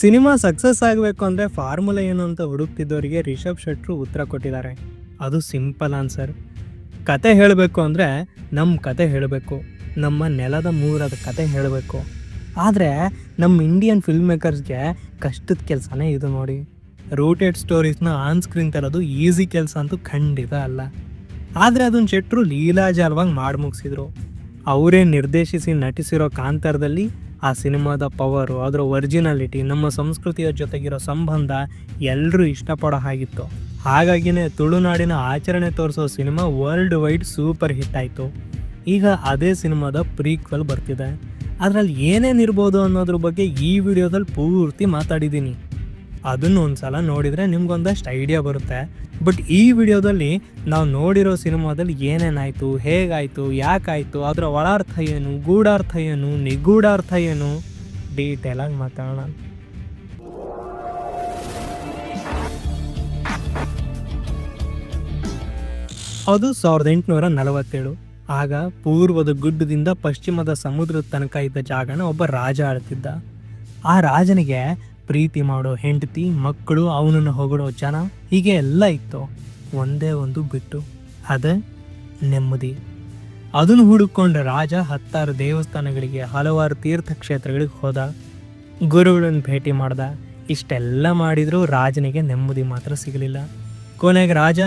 Cinema success ಆಗಬೇಕು ಅಂದರೆ formula ಏನು ಅಂತ ಹುಡುಕ್ತಿದ್ದವರಿಗೆ ರಿಷಬ್ ಶೆಟ್ರು ಉತ್ತರ ಕೊಟ್ಟಿದ್ದಾರೆ. ಅದು ಸಿಂಪಲ್ ಆನ್ಸರ್. ಕತೆ ಹೇಳಬೇಕು ಅಂದರೆ ನಮ್ಮ ಕತೆ ಹೇಳಬೇಕು. ನಮ್ಮ ನೆಲದ ಮೂರದ ಕತೆ ಹೇಳಬೇಕು. ಆದರೆ ನಮ್ಮ ಇಂಡಿಯನ್ ಫಿಲ್ಮ್ ಮೇಕರ್ಸ್ಗೆ ಕಷ್ಟದ ಕೆಲಸನೇ ಇದು ನೋಡಿ. ರೂಟೆಡ್ ಸ್ಟೋರೀಸ್ನ ಆನ್ ಸ್ಕ್ರೀನ್ ತರೋದು ಈಸಿ ಕೆಲಸ ಅಂತೂ ಖಂಡಿತ ಅಲ್ಲ. ಆದರೆ ಅದನ್ನ ಶೆಟ್ರು ಲೀಲಾಜಾಲವಾಗಿ ಮಾಡಿ ಮುಗಿಸಿದ್ರು ಅವರೇ ನಿರ್ದೇಶಿಸಿ ನಟಿಸಿರೋ ಕಾಂತಾರದಲ್ಲಿ ಆ ಸಿನಿಮಾದ ಪವರು ಅದರ ಒರಿಜಿನಾಲಿಟಿ ನಮ್ಮ ಸಂಸ್ಕೃತಿಯ ಜೊತೆಗಿರೋ ಸಂಬಂಧ ಎಲ್ಲರೂ ಇಷ್ಟಪಡೋ ಹಾಗಿತ್ತು. ಹಾಗಾಗಿನೇ ತುಳುನಾಡಿನ ಆಚರಣೆ ತೋರಿಸೋ cinema world wide super hit ಆಯಿತು. ಈಗ ಅದೇ ಸಿನಿಮಾದ ಪ್ರೀಕ್ವೆಲ್ ಬರ್ತಿದೆ. ಅದರಲ್ಲಿ ಏನೇನಿರ್ಬೋದು ಅನ್ನೋದ್ರ ಬಗ್ಗೆ ಈ ವಿಡಿಯೋದಲ್ಲಿ ಪೂರ್ತಿ ಮಾತಾಡಿದ್ದೀನಿ. ಅದನ್ನು ಒಂದ್ಸಲ ನೋಡಿದರೆ ನಿಮ್ಗೊಂದಷ್ಟು ಐಡಿಯಾ ಬರುತ್ತೆ. ಬಟ್ ಈ ವಿಡಿಯೋದಲ್ಲಿ ನಾವು ನೋಡಿರೋ ಸಿನಿಮಾದಲ್ಲಿ ಏನೇನಾಯಿತು, ಹೇಗಾಯಿತು, ಯಾಕಾಯಿತು, ಅದರ ಒಳಾರ್ಥ ಏನು ಗೂಢಾರ್ಥ ಏನು ನಿಗೂಢಾರ್ಥ ಏನು ಡೀಟೇಲಾಗಿ ಮಾತಾಡೋಣ. ಅದು ಸಾವಿರದ ಎಂಟುನೂರ ನಲವತ್ತೇಳು. ಆಗ ಪೂರ್ವದ ಗುಡ್ಡದಿಂದ ಪಶ್ಚಿಮದ ಸಮುದ್ರದ ತನಕ ಇದ್ದ ಜಾಗನ ಒಬ್ಬ ರಾಜ ಆಳ್ತಿದ್ದ. ಆ ರಾಜನಿಗೆ ಪ್ರೀತಿ ಮಾಡೋ ಹೆಂಡತಿ, ಮಕ್ಕಳು ಅವನನ್ನು ಹೊಗಳೋ ಜನ ಹೀಗೆ ಎಲ್ಲ ಇತ್ತು. ಒಂದೇ ಒಂದು ಬಿಟ್ಟು ಅದೇ ನೆಮ್ಮದಿ. ಅದನ್ನು ಹುಡುಕೊಂಡ ರಾಜ ಹತ್ತಾರು ದೇವಸ್ಥಾನಗಳಿಗೆ, ಹಲವಾರು ತೀರ್ಥಕ್ಷೇತ್ರಗಳಿಗೆ ಹೋದ. ಗುರುಗಳನ್ನು ಭೇಟಿ ಮಾಡ್ದ. ಇಷ್ಟೆಲ್ಲ ಮಾಡಿದರೂ ರಾಜನಿಗೆ ನೆಮ್ಮದಿ ಮಾತ್ರ ಸಿಗಲಿಲ್ಲ. ಕೊನೆಗೆ ರಾಜ,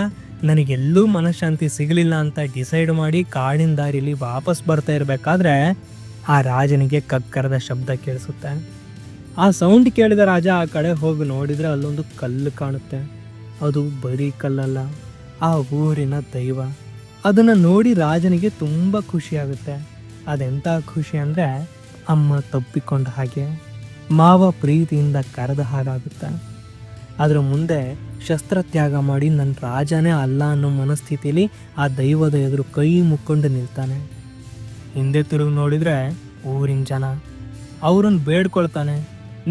ನನಗೆಲ್ಲೂ ಮನಃಶಾಂತಿ ಸಿಗಲಿಲ್ಲ ಅಂತ ಡಿಸೈಡ್ ಮಾಡಿ ಕಾಡಿನ ದಾರಿಲಿ ವಾಪಸ್ ಬರ್ತಾ ಇರಬೇಕಾದ್ರೆ ಆ ರಾಜನಿಗೆ ಕಕ್ಕರದ ಶಬ್ದ ಕೇಳಿಸುತ್ತೆ. ಆ ಸೌಂಡ್ ಕೇಳಿದ ರಾಜ ಆ ಕಡೆ ಹೋಗಿ ನೋಡಿದರೆ ಅಲ್ಲೊಂದು ಕಲ್ಲು ಕಾಣುತ್ತೆ. ಅದು ಬರೀ ಕಲ್ಲಲ್ಲ, ಆ ಊರಿನ ದೈವ. ಅದನ್ನು ನೋಡಿ ರಾಜನಿಗೆ ತುಂಬ ಖುಷಿಯಾಗುತ್ತೆ ಅದೆಂಥ ಖುಷಿ ಅಂದರೆ ಅಮ್ಮ ತಪ್ಪಿಕೊಂಡ ಹಾಗೆ ಮಾವ ಪ್ರೀತಿಯಿಂದ ಕರೆದ ಹಾಗಾಗುತ್ತೆ. ಅದರ ಮುಂದೆ ಶಸ್ತ್ರತ್ಯಾಗ ಮಾಡಿ ನನ್ನ ರಾಜನೇ ಅಲ್ಲ ಅನ್ನೋ ಮನಸ್ಥಿತಿಲಿ ಆ ದೈವದ ಎದುರು ಕೈ ಮುಕ್ಕೊಂಡು ನಿಲ್ತಾನೆ. ಹಿಂದೆ ತಿರುಗಿ ನೋಡಿದರೆ ಊರಿನ ಜನ, ಅವ್ರನ್ನ ಬೇಡ್ಕೊಳ್ತಾನೆ.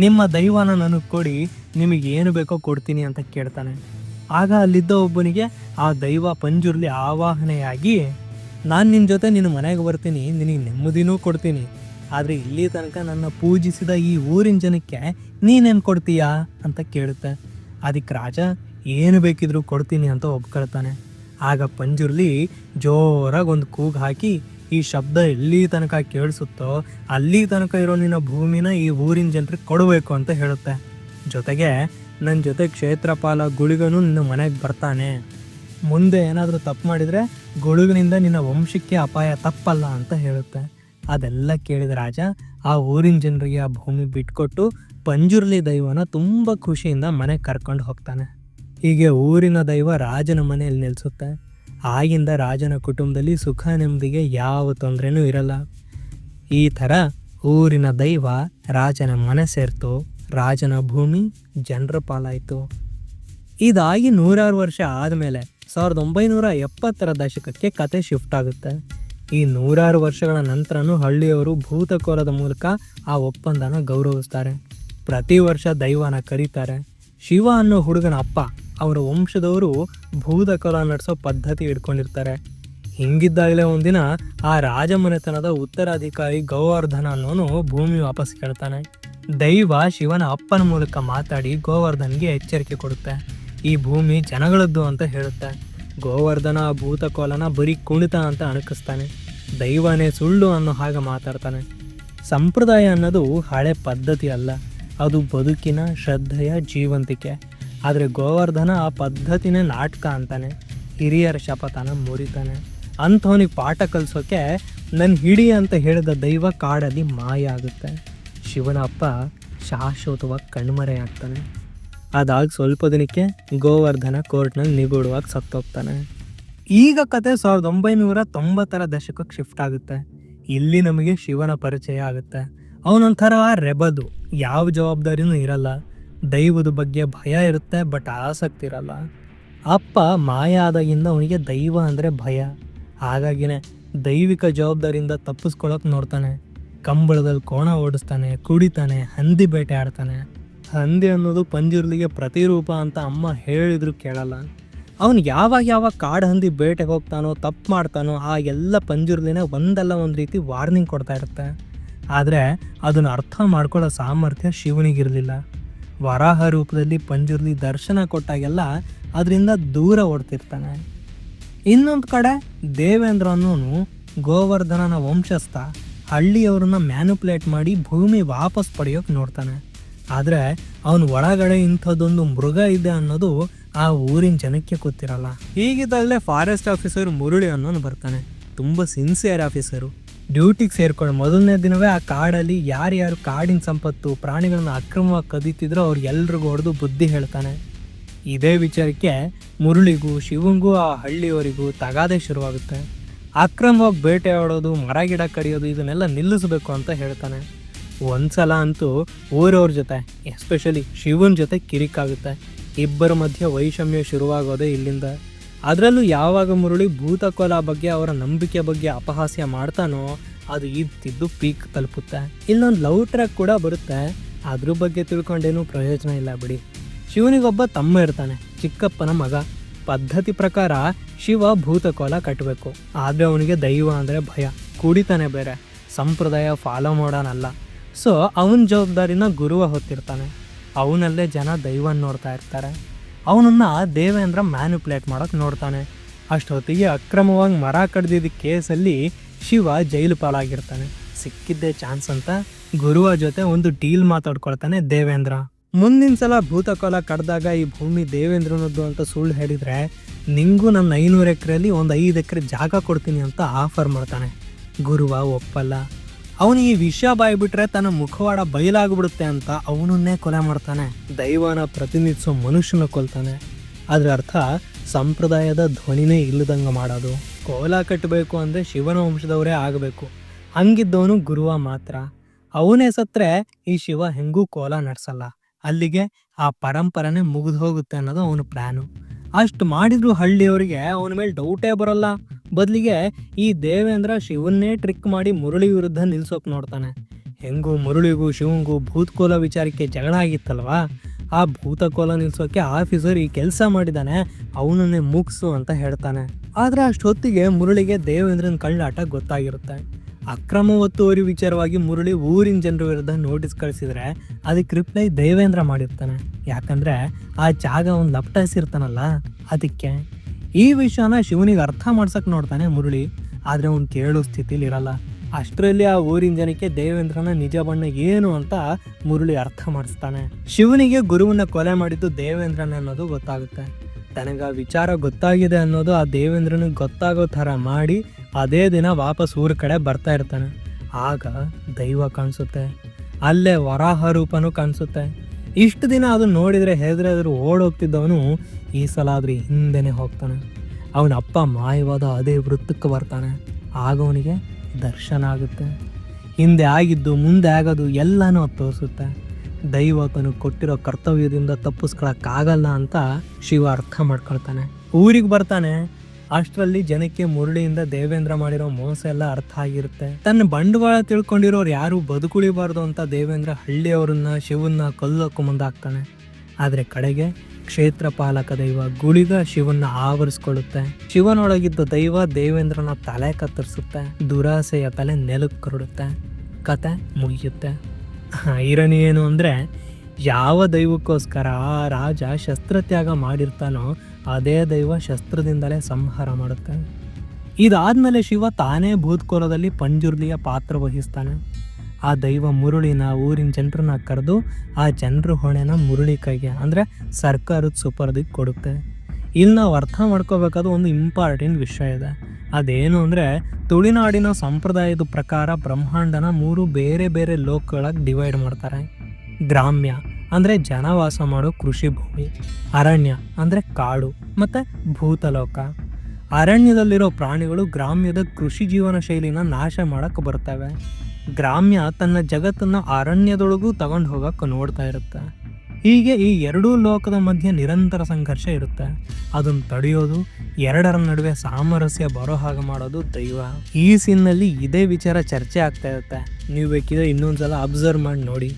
ನಿಮ್ಮ ದೈವನ ನನಗೆ ಕೊಡಿ, ನಿಮಗೆ ಏನು ಬೇಕೋ ಕೊಡ್ತೀನಿ ಅಂತ ಕೇಳ್ತಾನೆ. ಆಗ ಅಲ್ಲಿದ್ದ ಒಬ್ಬನಿಗೆ ಆ ದೈವ ಪಂಜುರ್ಲಿ ಆವಾಹನೆಯಾಗಿ, ನಾನು ನಿನ್ನ ಜೊತೆ ನಿನ್ನ ಮನೆಗೆ ಬರ್ತೀನಿ, ನಿನಗೆ ನೆಮ್ಮದಿನೂ ಕೊಡ್ತೀನಿ, ಆದರೆ ಇಲ್ಲಿ ತನಕ ನನ್ನ ಪೂಜಿಸಿದ ಈ ಊರಿನ ಜನಕ್ಕೆ ನೀನೇನು ಕೊಡ್ತೀಯಾ ಅಂತ ಕೇಳುತ್ತೆ. ಅದಕ್ಕೆ ರಾಜ, ಏನು ಬೇಕಿದ್ರೂ ಕೊಡ್ತೀನಿ ಅಂತ ಒಪ್ಕೊಳ್ತಾನೆ. ಆಗ ಪಂಜುರ್ಲಿ ಜೋರಾಗಿ ಒಂದು ಕೂಗು ಹಾಕಿ ಈ ಶಬ್ದ ಎಲ್ಲಿ ತನಕ ಕೇಳಿಸುತ್ತೋ ಅಲ್ಲಿ ತನಕ ಇರೋ ನಿನ್ನ ಭೂಮಿನ ಈ ಊರಿನ ಜನರಿಗೆ ಕೊಡಬೇಕು ಅಂತ ಹೇಳುತ್ತೆ. ಜೊತೆಗೆ ನನ್ನ ಜೊತೆ ಕ್ಷೇತ್ರಪಾಲ ಗುಳಿಗನು ನಿನ್ನ ಮನೆಗೆ ಬರ್ತಾನೆ. ಮುಂದೆ ಏನಾದರೂ ತಪ್ಪು ಮಾಡಿದರೆ ಗುಳುಗನಿಂದ ನಿನ್ನ ವಂಶಕ್ಕೆ ಅಪಾಯ ತಪ್ಪಲ್ಲ ಅಂತ ಹೇಳುತ್ತೆ. ಅದೆಲ್ಲ ಕೇಳಿದ ರಾಜ ಆ ಊರಿನ ಜನರಿಗೆ ಆ ಭೂಮಿ ಬಿಟ್ಕೊಟ್ಟು ಪಂಜುರ್ಲಿ ದೈವನ ತುಂಬ ಖುಷಿಯಿಂದ ಮನೆಗೆ ಕರ್ಕೊಂಡು ಹೋಗ್ತಾನೆ. ಹೀಗೆ ಊರಿನ ದೈವ ರಾಜನ ಮನೆಯಲ್ಲಿ ನಿಲ್ಲಿಸುತ್ತೆ ಆಗಿಂದ ರಾಜನ ಕುಟುಂಬದಲ್ಲಿ ಸುಖ ನೆಮ್ಮದಿಗೆ ಯಾವ ತೊಂದರೆನೂ ಇರಲ್ಲ. ಈ ಥರ ಊರಿನ ದೈವ ರಾಜನ ಮನೆ ಸೇರ್ತು ರಾಜನ ಭೂಮಿ ಜನರ ಪಾಲಾಯಿತು. ಇದಾಗಿ ನೂರಾರು ವರ್ಷ ಆದಮೇಲೆ ಸಾವಿರದ ಒಂಬೈನೂರ ಎಪ್ಪತ್ತರ ದಶಕಕ್ಕೆ ಕತೆ ಶಿಫ್ಟ್ ಆಗುತ್ತೆ. ಈ ನೂರಾರು ವರ್ಷಗಳ ನಂತರನೂ ಹಳ್ಳಿಯವರು ಭೂತಕೋಲದ ಮೂಲಕ ಆ ಒಪ್ಪಂದನ ಗೌರವಿಸ್ತಾರೆ. ಪ್ರತಿ ವರ್ಷ ದೈವನ ಕರೀತಾರೆ. ಶಿವ ಅನ್ನೋ ಹುಡುಗನ ಅಪ್ಪ ಅವರ ವಂಶದವರು ಭೂತಕಲ ನಡೆಸೋ ಪದ್ಧತಿ ಇಟ್ಕೊಂಡಿರ್ತಾರೆ. ಹಿಂಗಿದ್ದಾಗಲೇ ಒಂದಿನ ಆ ರಾಜಮನೆತನದ ಉತ್ತರಾಧಿಕಾರಿ ಗೋವರ್ಧನ ಅನ್ನೋನು ಭೂಮಿ ವಾಪಸ್ ಕೇಳ್ತಾನೆ. ದೈವ ಶಿವನ ಅಪ್ಪನ ಮೂಲಕ ಮಾತಾಡಿ ಗೋವರ್ಧನ್ಗೆ ಎಚ್ಚರಿಕೆ ಕೊಡುತ್ತೆ. ಈ ಭೂಮಿ ಜನಗಳದ್ದು ಅಂತ ಹೇಳುತ್ತೆ. ಗೋವರ್ಧನ ಭೂತಕೋಲನ ಬರೀ ಕುಣಿತ ಅಂತ ಅಣಕಿಸ್ತಾನೆ. ದೈವನೇ ಸುಳ್ಳು ಅನ್ನೋ ಹಾಗೆ ಮಾತಾಡ್ತಾನೆ. ಸಂಪ್ರದಾಯ ಅನ್ನೋದು ಹಳೆ ಪದ್ಧತಿ ಅಲ್ಲ. ಅದು ಬದುಕಿನ ಶ್ರದ್ಧೆಯ ಜೀವಂತಿಕೆ. ಆದರೆ ಗೋವರ್ಧನ ಆ ಪದ್ಧತಿನೇ ನಾಟಕ ಅಂತಾನೆ. ಹಿರಿಯರ ಶಪಥನ ಮುರಿತಾನೆ. ಅಂಥವನಿಗೆ ಪಾಠ ಕಲಿಸೋಕೆ ನನ್ನ ಹಿಡಿ ಅಂತ ಹೇಳಿದ ದೈವ ಕಾಡಲ್ಲಿ ಮಾಯ ಆಗುತ್ತೆ. ಶಿವನ ಅಪ್ಪ ಶಾಶ್ವತವಾಗಿ ಕಣ್ಮರೆಯಾಗ್ತಾನೆ ಅದಾಗ ಸ್ವಲ್ಪ ದಿನಕ್ಕೆ ಗೋವರ್ಧನ ಕೋರ್ಟ್ನಲ್ಲಿ ನಿಗೂಢವಾಗಿ ಸತ್ತೋಗ್ತಾನೆ. ಈಗ ಕತೆ ಸಾವಿರದ ಒಂಬೈನೂರ ತೊಂಬತ್ತರ ದಶಕಕ್ಕೆ ಶಿಫ್ಟ್ ಆಗುತ್ತೆ. ಇಲ್ಲಿ ನಮಗೆ ಶಿವನ ಪರಿಚಯ ಆಗುತ್ತೆ. ಅವನೊಂಥರ ರೆಬದು. ಯಾವ ಜವಾಬ್ದಾರಿನೂ ಇರಲ್ಲ. ದೈವದ ಬಗ್ಗೆ ಭಯ ಇರುತ್ತೆ ಬಟ್ ಆಸಕ್ತಿ ಇರಲ್ಲ. ಅಪ್ಪ ಮಾಯ ಆದಾಗಿಂದ ಅವನಿಗೆ ದೈವ ಅಂದರೆ ಭಯ. ಹಾಗಾಗಿನೇ ದೈವಿಕ ಜವಾಬ್ದಾರಿಯಿಂದ ತಪ್ಪಿಸ್ಕೊಳಕ್ ನೋಡ್ತಾನೆ. ಕಂಬಳದಲ್ಲಿ ಕೋಣ ಓಡಿಸ್ತಾನೆ, ಕುಡಿತಾನೆ, ಹಂದಿ ಬೇಟೆ ಆಡ್ತಾನೆ. ಹಂದಿ ಅನ್ನೋದು ಪಂಜುರ್ಲಿಗೆ ಪ್ರತಿರೂಪ ಅಂತ ಅಮ್ಮ ಹೇಳಿದ್ರು ಕೇಳಲ್ಲ. ಅವನು ಯಾವಾಗ ಯಾವಾಗ ಕಾಡು ಹಂದಿ ಬೇಟೆಗೆ ಹೋಗ್ತಾನೋ, ತಪ್ಪು ಮಾಡ್ತಾನೋ, ಆ ಎಲ್ಲ ಪಂಜುರ್ಲಿನ ಒಂದಲ್ಲ ಒಂದು ರೀತಿ ವಾರ್ನಿಂಗ್ ಕೊಡ್ತಾ ಇರುತ್ತೆ. ಆದರೆ ಅದನ್ನು ಅರ್ಥ ಮಾಡ್ಕೊಳ್ಳೋ ಸಾಮರ್ಥ್ಯ ಶಿವನಿಗಿರಲಿಲ್ಲ. ವರಾಹ ರೂಪದಲ್ಲಿ ಪಂಜುರ್ಲಿ ದರ್ಶನ ಕೊಟ್ಟಾಗೆಲ್ಲ ಅದರಿಂದ ದೂರ ಓಡ್ತಿರ್ತಾನೆ. ಇನ್ನೊಂದು ಕಡೆ ದೇವೇಂದ್ರ ಅನ್ನೋನು ಗೋವರ್ಧನನ ವಂಶಸ್ಥ ಹಳ್ಳಿಯವ್ರನ್ನ ಮ್ಯಾನುಪ್ಲೇಟ್ ಮಾಡಿ ಭೂಮಿ ವಾಪಸ್ ಪಡೆಯೋಕೆ ನೋಡ್ತಾನೆ. ಆದರೆ ಅವನ ಒಳಗಡೆ ಇಂಥದ್ದೊಂದು ಮೃಗ ಇದೆ ಅನ್ನೋದು ಆ ಊರಿನ ಜನಕ್ಕೆ ಗೊತ್ತಿರಲ್ಲ. ಹೀಗಿದ್ದಾಗಲೇ ಫಾರೆಸ್ಟ್ ಆಫೀಸರ್ ಮುರುಳಿ ಅನ್ನೋನು ಬರ್ತಾನೆ. ತುಂಬ ಸಿನ್ಸಿಯರ್ ಆಫೀಸರು ಡ್ಯೂಟಿಗೆ ಸೇರ್ಕೊಂಡು ಮೊದಲನೇ ದಿನವೇ ಆ ಕಾಡಲ್ಲಿ ಯಾರ್ಯಾರು ಕಾಡಿನ ಸಂಪತ್ತು, ಪ್ರಾಣಿಗಳನ್ನ ಅಕ್ರಮವಾಗಿ ಕದೀತಿದ್ರೋ ಅವ್ರಿಗೆಲ್ರಿಗೂ ಹೊಡೆದು ಬುದ್ಧಿ ಹೇಳ್ತಾನೆ. ಇದೇ ವಿಚಾರಕ್ಕೆ ಮುರುಳಿಗೂ, ಶಿವಂಗೂ, ಆ ಹಳ್ಳಿಯವರಿಗೂ ತಗಾದೆ ಶುರುವಾಗುತ್ತೆ. ಅಕ್ರಮವಾಗಿ ಬೇಟೆಯಾಡೋದು ಮರ ಗಿಡ ಕಡಿಯೋದು, ಇದನ್ನೆಲ್ಲ ನಿಲ್ಲಿಸಬೇಕು ಅಂತ ಹೇಳ್ತಾನೆ. ಒಂದ್ಸಲ ಅಂತೂ ಊರವ್ರ ಜೊತೆ, ಎಸ್ಪೆಷಲಿ ಶಿವನ್ ಜೊತೆ ಕಿರಿಕಾಗುತ್ತೆ. ಇಬ್ಬರ ಮಧ್ಯೆ ವೈಷಮ್ಯ ಶುರುವಾಗೋದೇ ಇಲ್ಲಿಂದ. ಅದರಲ್ಲೂ ಯಾವಾಗ ಮುರುಳಿ ಭೂತಕೋಲ ಬಗ್ಗೆ ಅವರ ನಂಬಿಕೆ ಬಗ್ಗೆ ಅಪಹಾಸ್ಯ ಮಾಡ್ತಾನೋ ಅದು ಇದ್ದಿದ್ದು ಪೀಕ್ ತಲುಪುತ್ತೆ. ಇಲ್ಲೊಂದು ಲವ್ ಟ್ರ್ಯಾಕ್ ಕೂಡ ಬರುತ್ತೆ. ಅದ್ರ ಬಗ್ಗೆ ತಿಳ್ಕೊಂಡೇನು ಪ್ರಯೋಜನ ಇಲ್ಲ ಬಿಡಿ. ಶಿವನಿಗೊಬ್ಬ ತಮ್ಮ ಇರ್ತಾನೆ, ಚಿಕ್ಕಪ್ಪನ ಮಗ. ಪದ್ಧತಿ ಪ್ರಕಾರ ಶಿವ ಭೂತಕೋಲ ಕಟ್ಟಬೇಕು ಆದರೆ ಅವನಿಗೆ ದೈವ ಅಂದರೆ ಭಯ. ಕುಡಿತಾನೆ ಬೇರೆ. ಸಂಪ್ರದಾಯ ಫಾಲೋ ಮಾಡೋನಲ್ಲ ಸೊ ಅವನ ಜವಾಬ್ದಾರಿನ ಗುರುವ ಹೊತ್ತಿರ್ತಾನೆ. ಅವನಲ್ಲೇ ಜನ ದೈವ ನೋಡ್ತಾ ಇರ್ತಾರೆ. ಅವನನ್ನ ದೇವೇಂದ್ರ ಮ್ಯಾನುಪ್ಲೇಟ್ ಮಾಡೋಕೆ ನೋಡ್ತಾನೆ. ಅಷ್ಟೊತ್ತಿಗೆ ಅಕ್ರಮವಾಗಿ ಮರ ಕಡ್ದಿದ್ದ ಕೇಸಲ್ಲಿ ಶಿವ ಜೈಲು ಪಾಲಾಗಿರ್ತಾನೆ. ಸಿಕ್ಕಿದ್ದೇ ಚಾನ್ಸ್ ಅಂತ ಗುರುವ ಜೊತೆ ಒಂದು ಡೀಲ್ ಮಾತಾಡ್ಕೊಳ್ತಾನೆ ದೇವೇಂದ್ರ. ಮುಂದಿನ ಸಲ ಭೂತಕೋಲ ಕಡ್ದಾಗ ಈ ಭೂಮಿ ದೇವೇಂದ್ರನದ್ದು ಅಂತ ಸುಳ್ಳು ಹೇಳಿದ್ರೆ ನಿಂಗೂ ನನ್ನ ಐನೂರು ಎಕರೆಯಲ್ಲಿ ಒಂದು ಐದು ಎಕರೆ ಜಾಗ ಕೊಡ್ತೀನಿ ಅಂತ ಆಫರ್ ಮಾಡ್ತಾನೆ. ಗುರುವ ಒಪ್ಪಲ್ಲ. ಅವನಿಗೆ ವಿಷಯ ಬಾಯ್ಬಿಟ್ರೆ ತನ್ನ ಮುಖವಾಡ ಬಯಲಾಗ್ಬಿಡುತ್ತೆ ಅಂತ ಅವನನ್ನೇ ಕೊಲೆ ಮಾಡ್ತಾನೆ. ದೈವನ ಪ್ರತಿನಿಧಿಸೋ ಮನುಷ್ಯನ ಕೊಲ್ತಾನೆ. ಅದರ ಅರ್ಥ, ಸಂಪ್ರದಾಯದ ಧ್ವನಿನೇ ಇಲ್ಲದಂಗೆ ಮಾಡೋದು. ಕೋಲ ಕಟ್ಟಬೇಕು ಅಂದರೆ ಶಿವನ ವಂಶದವರೇ ಆಗಬೇಕು. ಹಂಗಿದ್ದವನು ಗುರುವ ಮಾತ್ರ. ಅವನೇ ಸತ್ರೆ ಈ ಶಿವ ಹೆಂಗೂ ಕೋಲ ನಡೆಸಲ್ಲ. ಅಲ್ಲಿಗೆ ಆ ಪರಂಪರೆನೇ ಮುಗಿದು ಹೋಗುತ್ತೆ ಅನ್ನೋದು ಅವನ ಪ್ಲ್ಯಾನು ಅಷ್ಟು ಮಾಡಿದ್ರು ಹಳ್ಳಿಯವರಿಗೆ ಅವನ ಮೇಲೆ ಡೌಟೇ ಬರಲ್ಲ. ಬದಲಿಗೆ ಈ ದೇವೇಂದ್ರ ಶಿವನ್ನೇ ಟ್ರಿಕ್ ಮಾಡಿ ಮುರಳಿ ವಿರುದ್ಧ ನಿಲ್ಸೋಕೆ ನೋಡ್ತಾನೆ. ಹೆಂಗೂ ಮುರಳಿಗೂ ಶಿವಂಗೂ ಭೂತ್ಕೋಲ ವಿಚಾರಕ್ಕೆ ಜಗಳ ಆಗಿತ್ತಲ್ವಾ? ಆ ಭೂತಕೋಲ ನಿಲ್ಸೋಕೆ ಆಫೀಸರ್ ಈ ಕೆಲಸ ಮಾಡಿದಾನೆ, ಅವನನ್ನೇ ಮುಗಿಸು ಅಂತ ಹೇಳ್ತಾನೆ. ಆದರೆ ಅಷ್ಟೊತ್ತಿಗೆ ಮುರಳಿಗೆ ದೇವೇಂದ್ರನ ಕಳ್ಳಾಟ ಗೊತ್ತಾಗಿರುತ್ತೆ. ಅಕ್ರಮ ಒತ್ತುವರಿ ವಿಚಾರವಾಗಿ ಮುರಳಿ ಊರಿನ ಜನರ ವಿರುದ್ಧ ನೋಟಿಸ್ ಕಳಿಸಿದ್ರೆ ಅದಕ್ಕೆ ರಿಪ್ಲೈ ದೇವೇಂದ್ರ ಮಾಡಿರ್ತಾನೆ. ಯಾಕಂದ್ರೆ ಆ ಜಾಗ ಅವ್ನು ಲಪ್ಟಾಯಿಸಿರ್ತಾನಲ್ಲ ಅದಕ್ಕೆ. ಈ ವಿಷಯನ ಶಿವನಿಗೆ ಅರ್ಥ ಮಾಡ್ಸಕ್ ನೋಡ್ತಾನೆ ಮುರಳಿ, ಆದ್ರೆ ಅವ್ನು ಕೇಳೋ ಸ್ಥಿತಿಲಿ ಇರಲ್ಲ. ಅಷ್ಟರಲ್ಲಿ ಆ ಊರಿನ ಜನಕ್ಕೆ ದೇವೇಂದ್ರನ ನಿಜ ಬಣ್ಣ ಏನು ಅಂತ ಮುರಳಿ ಅರ್ಥ ಮಾಡಿಸ್ತಾನೆ. ಶಿವನಿಗೆ ಗುರುವನ್ನ ಕೊಲೆ ಮಾಡಿದ್ದು ದೇವೇಂದ್ರನ ಅನ್ನೋದು ಗೊತ್ತಾಗುತ್ತೆ. ತನಗೆ ವಿಚಾರ ಗೊತ್ತಾಗಿದೆ ಅನ್ನೋದು ಆ ದೇವೇಂದ್ರನಿಗೆ ಗೊತ್ತಾಗೋ ಥರ ಮಾಡಿ ಅದೇ ದಿನ ವಾಪಸ್ ಊರ ಕಡೆ ಬರ್ತಾ ಇರ್ತಾನೆ. ಆಗ ದೈವ ಕಾಣಿಸುತ್ತೆ. ಅಲ್ಲೇ ವರಾಹ ರೂಪನೂ ಕಾಣಿಸುತ್ತೆ. ಇಷ್ಟು ದಿನ ಅದನ್ನ ನೋಡಿದ್ರೆ ಹೆದರೆದ್ರು ಓಡೋಗ್ತಿದ್ದವನು ಈ ಸಲ ಆದರೆ ಹಿಂದೆನೆ ಹೋಗ್ತಾನೆ. ಅವನ ಅಪ್ಪ ಮಾಯವಾದ ಅದೇ ವೃತ್ತಕ್ಕೆ ಬರ್ತಾನೆ. ಆಗ ಅವನಿಗೆ ದರ್ಶನ ಆಗುತ್ತೆ. ಹಿಂದೆ ಆಗಿದ್ದು ಮುಂದೆ ಆಗೋದು ಎಲ್ಲನೂ ಅದು ತೋರಿಸುತ್ತೆ. ದೈವ ತನಗೆ ಕೊಟ್ಟಿರೋ ಕರ್ತವ್ಯದಿಂದ ತಪ್ಪಿಸ್ಕೊಳಕ್ಕಾಗಲ್ಲ ಅಂತ ಶಿವ ಅರ್ಥ ಮಾಡ್ಕೊಳ್ತಾನೆ. ಊರಿಗೆ ಬರ್ತಾನೆ. ಅಷ್ಟರಲ್ಲಿ ಜನಕ್ಕೆ ಮುರಳಿಯಿಂದ ದೇವೇಂದ್ರ ಮಾಡಿರೋ ಮೋಸ ಎಲ್ಲ ಅರ್ಥ ಆಗಿರುತ್ತೆ. ತನ್ನ ಬಂಡವಾಳ ತಿಳ್ಕೊಂಡಿರೋರು ಯಾರು ಬದುಕುಳಿಬಾರ್ದು ಅಂತ ದೇವೇಂದ್ರ ಹಳ್ಳಿಯವರನ್ನ, ಶಿವನ್ನ ಕೊಲ್ಲೋಕೆ ಮುಂದಾಗ್ತಾನೆ. ಆದರೆ ಕಡೆಗೆ ಕ್ಷೇತ್ರ ಪಾಲಕ ದೈವ ಗುಳಿಗ ಶಿವನ್ನ ಆವರಿಸ್ಕೊಳ್ಳುತ್ತೆ. ಶಿವನೊಳಗಿದ್ದ ದೈವ ದೇವೇಂದ್ರನ ತಲೆ ಕತ್ತರಿಸುತ್ತೆ. ದುರಾಸೆಯ ತಲೆ ನೆಲಕ್ಕೆ ಕರಡುತ್ತೆ. ಕತೆ ಮುಗಿಯುತ್ತೆ. ಐರನಿ ಏನು ಅಂದರೆ ಯಾವ ದೈವಕ್ಕೋಸ್ಕರ ಆ ರಾಜ ಶಸ್ತ್ರತ್ಯಾಗ ಮಾಡಿರ್ತಾನೋ ಅದೇ ದೈವ ಶಸ್ತ್ರದಿಂದಲೇ ಸಂಹಾರ ಮಾಡುತ್ತೆ. ಇದಾದ್ಮೇಲೆ ಶಿವ ತಾನೇ ಭೂತ್ಕೋಲದಲ್ಲಿ ಪಂಜುರ್ಲಿಯ ಪಾತ್ರ ವಹಿಸ್ತಾನೆ. ಆ ದೈವ ಮುರುಳಿನ ಊರಿನ ಜನರನ್ನ ಕರೆದು ಆ ಜನರ ಹೊಣೆನ ಮುರುಳಿ ಕೈಗೆ, ಅಂದರೆ ಸರ್ಕಾರದ ಸುಪರ್ದಿಗೆ ಕೊಡುತ್ತೆ. ಇಲ್ಲಿ ನಾವು ಅರ್ಥ ಮಾಡ್ಕೋಬೇಕಾದ ಒಂದು ಇಂಪಾರ್ಟೆಂಟ್ ವಿಷಯ ಇದೆ. ಅದೇನು ಅಂದರೆ ತುಳಿನಾಡಿನ ಸಂಪ್ರದಾಯದ ಪ್ರಕಾರ ಬ್ರಹ್ಮಾಂಡನ ಮೂರು ಬೇರೆ ಬೇರೆ ಲೋಕಗಳಾಗಿ ಡಿವೈಡ್ ಮಾಡ್ತಾರೆ. ಗ್ರಾಮ್ಯ ಅಂದರೆ ಜನ ವಾಸ ಮಾಡೋ ಕೃಷಿ ಭೂಮಿ, ಅರಣ್ಯ ಅಂದರೆ ಕಾಡು ಮತ್ತು ಭೂತಲೋಕ. ಅರಣ್ಯದಲ್ಲಿರೋ ಪ್ರಾಣಿಗಳು ಗ್ರಾಮ್ಯದ ಕೃಷಿ ಜೀವನ ಶೈಲಿನ ನಾಶ ಮಾಡಕ್ಕೆ ಬರ್ತವೆ ಗ್ರಾಮ್ಯ ತನ್ನ ಜಗತ್ತನ್ನು ಅರಣ್ಯದೊಳಗೂ ತಗೊಂಡು ಹೋಗಕ್ಕೆ ನೋಡ್ತಾ ಇರುತ್ತೆ. ಹೀಗೆ ಈ ಎರಡೂ ಲೋಕದ ಮಧ್ಯೆ ನಿರಂತರ ಸಂಘರ್ಷ ಇರುತ್ತೆ. ಅದನ್ನು ತಡೆಯೋದು, ಎರಡರ ನಡುವೆ ಸಾಮರಸ್ಯ ಬರೋ ಹಾಗೆ ಮಾಡೋದು ದೈವ. ಈ ಸೀನ್ನಲ್ಲಿ ಇದೇ ವಿಚಾರ ಚರ್ಚೆ ಆಗ್ತಾ ಇರುತ್ತೆ. ನೀವು ಬೇಕಿದ್ರೆ ಇನ್ನೊಂದ್ಸಲ ಅಬ್ಸರ್ವ್ ಮಾಡಿ ನೋಡಿ.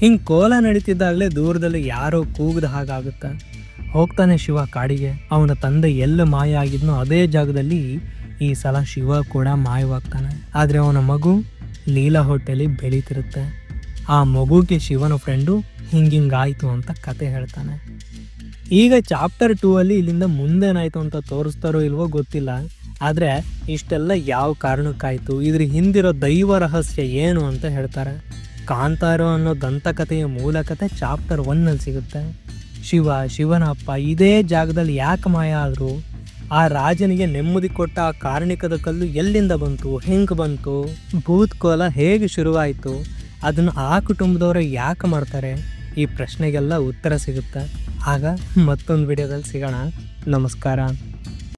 ಹಿಂಗೆ ಕೋಲ ನಡೀತಿದ್ದಾಗಲೇ ದೂರದಲ್ಲಿ ಯಾರೋ ಕೂಗದ ಹಾಗಾಗುತ್ತೆ? ಹೋಗ್ತಾನೆ ಶಿವ ಕಾಡಿಗೆ. ಅವನ ತಂದೆ ಎಲ್ಲ ಮಾಯ ಆಗಿದ್ನೋ ಅದೇ ಜಾಗದಲ್ಲಿ ಈ ಸಲ ಶಿವ ಕೂಡ ಮಾಯವಾಗ್ತಾನೆ. ಆದರೆ ಅವನ ಮಗು ಲೀಲಾ ಹೊಟ್ಟೆಲಿ ಬೆಳೀತಿರುತ್ತೆ. ಆ ಮಗುಗೆ ಶಿವನ ಫ್ರೆಂಡು ಹಿಂಗಿಂಗಾಯ್ತು ಅಂತ ಕತೆ ಹೇಳ್ತಾನೆ. ಈಗ ಚಾಪ್ಟರ್ ಟೂ ಅಲ್ಲಿ ಇಲ್ಲಿಂದ ಮುಂದೇನಾಯಿತು ಅಂತ ತೋರಿಸ್ತಾರೋ ಇಲ್ವೋ ಗೊತ್ತಿಲ್ಲ. ಆದರೆ ಇಷ್ಟೆಲ್ಲ ಯಾವ ಕಾರಣಕ್ಕಾಯಿತು? ಇದ್ರ ಹಿಂದಿರೋ ದೈವ ರಹಸ್ಯ ಏನು ಅಂತ ಹೇಳ್ತಾರೆ. ಕಾಂತಾರ ಅನ್ನೋ ದಂತಕಥೆಯ ಮೂಲಕತೆ ಚಾಪ್ಟರ್ ಒನ್ನಲ್ಲಿ ಸಿಗುತ್ತೆ. ಶಿವ ಶಿವನ ಅಪ್ಪ ಇದೇ ಜಾಗದಲ್ಲಿ ಯಾಕೆ ಮಾಯ ಆದರು? ಆ ರಾಜನಿಗೆ ನೆಮ್ಮದಿ ಕೊಟ್ಟ ಆ ಕಾರಣಿಕದ ಕಲ್ಲು ಎಲ್ಲಿಂದ ಬಂತು? ಹೆಂಗೆ ಬಂತು? ಭೂತ್ಕೋಲ ಹೇಗೆ ಶುರುವಾಯಿತು? ಅದನ್ನು ಆ ಕುಟುಂಬದವರು ಯಾಕೆ ಮಾಡ್ತಾರೆ? ಈ ಪ್ರಶ್ನೆಗೆಲ್ಲ ಉತ್ತರ ಸಿಗುತ್ತೆ. ಆಗ ಮತ್ತೊಂದು ವಿಡಿಯೋದಲ್ಲಿ ಸಿಗೋಣ. ನಮಸ್ಕಾರ.